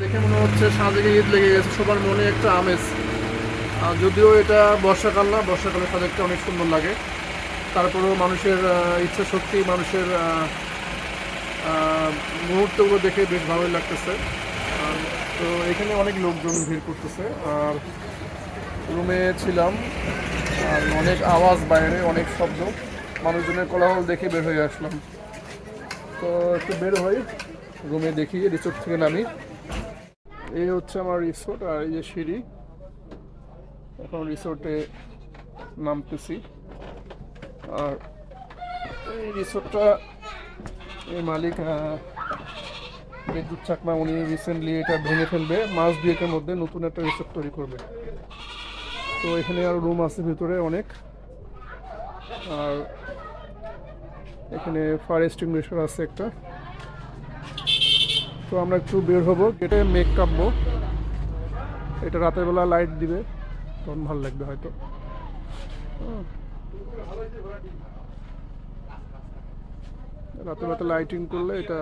দেখে মনে হচ্ছে সাজেকে ঈদ লেগে গেছে, সবার মনে একটা আমেজ। যদিও এটা বর্ষাকাল না বর্ষাকালে সাজেকটা অনেক সুন্দর লাগে। তারপরেও মানুষের ইচ্ছা শক্তি, মানুষের মুহূর্তগুলো দেখে বেশ ভালোই লাগতেছে। তো এখানে অনেক লোকজন ভিড় করতেছে। আর রুমে ছিলাম, আর অনেক আওয়াজ বাইরে, অনেক শব্দ। মানুষজনের কোলাহল দেখে বের হয়ে আসলাম। তো একটু বের হই, রুমে দেখি, রিসোর্ট থেকে নামি। এই হচ্ছে আমার রিসোর্ট আর এই যে সিঁড়ি। এখন রিসোর্টে নামতেছি। আর এই রিসোর্টটা এই মালিক বিদ্যুৎ চাকমা, উনি রিসেন্টলি এটা ভেঙে ফেলবে। মাস দুয়েকের মধ্যে নতুন একটা রিসোর্ট তৈরি করবে। তো এখানে আর রুম আছে ভিতরে অনেক। আর এখানে ফায়ার এক্সটিংগুইশার আছে একটা। তো আমরা একটু বের হব গেটে মেঘ কাটবো এটা রাতের বেলা লাইট দিবে, তখন ভালো লাগবে হয়তো। রাতের বেলা লাইটিং করলে এটা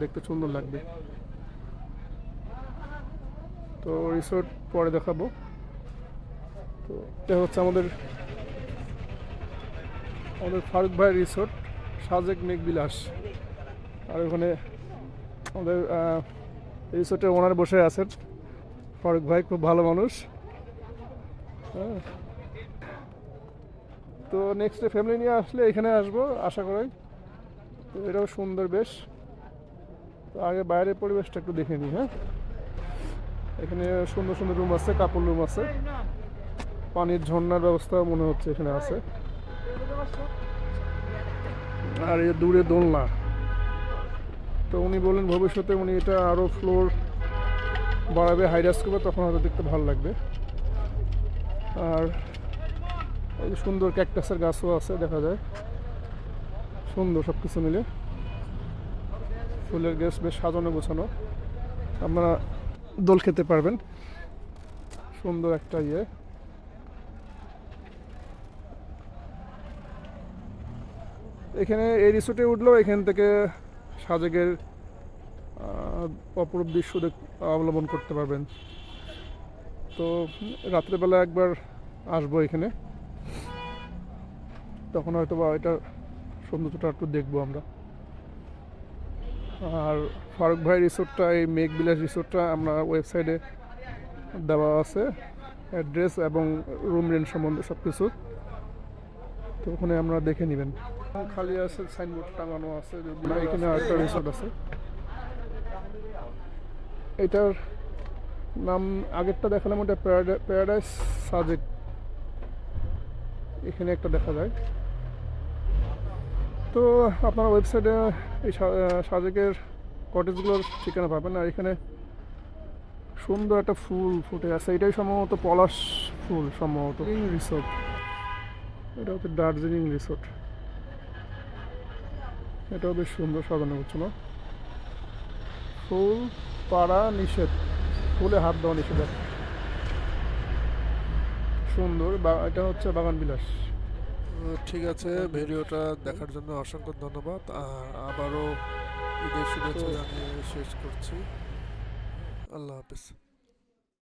দেখতে সুন্দর লাগবে। তো রিসোর্ট পরে দেখাবো। তো এটা হচ্ছে আমাদের আমাদের ফারুক ভাই রিসোর্ট সাজেক মেঘবিলাস আর ওখানে আমাদের রিসোর্টের ওনার বসে আছেন। ফারুক ভাই খুব ভালো মানুষ। হ্যাঁ। তো নেক্সট ফ্যামিলি নিয়ে আসলে এখানে আসব, আশা করি তো এটাও সুন্দর বেশ। তো আগে বাইরের পরিবেশটা একটু দেখে নিই হ্যাঁ। এখানে সুন্দর সুন্দর রুম আছে কাপড় রুম আছে। পানির ঝর্ণার ব্যবস্থা মনে হচ্ছে এখানে আছে। আর এই দূরে দোলনা। তো উনি বললেন ভবিষ্যতে উনি এটা আরও ফ্লোর বাড়াবে হাইরাস করবে তখন হয়তো দেখতে ভালো লাগবে। আর এই সুন্দর ক্যাকটাসের গাছও আছে দেখা যায়। সুন্দর সব কিছু মিলে। ফুলের গাছ বেশ সাজানো গোছানো। আপনারা দোল খেতে পারবেন। সুন্দর একটা ইয়ে। এখানে এই রিসোর্টে উঠলেও এখান থেকে সাজেকের আহ, অপরূপ দৃশ্য অবলম্বন করতে পারবেন। তো রাত্রেবেলা একবার আসব এখানে। তখন হয়তো বা এটা সৌন্দর্যটা একটু দেখব আমরা। আর ফারুক ভাই রিসোর্টটা, এই মেঘ বিলাস রিসোর্টটা আমরা ওয়েবসাইটে দেওয়া আছে। অ্যাড্রেস এবং রুম রেন্ট সম্বন্ধে সব কিছু তো ওখানে আমরা দেখে নেবেন। খালি আছে, সাইনবোর্ড টাঙানো আছে। এখানে আরেকটা রিসোর্ট আছে। এটার নাম আগেরটা দেখালাম ওটা প্যারাডাইস সাজেক। এখানে একটা দেখা যায়। তো আপনার ওয়েবসাইটে এই সাজেকের কটেজগুলোর ঠিকানা পাবেন। আর এখানে সুন্দর একটা ফুল ফুটে আছে। এটাই সম্ভবত পলাশ ফুল সম্ভবত। রিসোর্ট এটা হচ্ছে দার্জিলিং রিসোর্ট। এটাও বেশ সুন্দর সাজানো হচ্ছে না ফুল পাড়া নিষেধ। ফুলে হাত দেওয়া নিষেধ। সুন্দর বা- এটা হচ্ছে বাগান বিলাস। ঠিক আছে ভিডিওটা দেখার জন্য অসংখ্য ধন্যবাদ। আর আবারও ঈদের শুভেচ্ছা জানিয়ে শেষ করছি। আল্লাহ হাফিজ।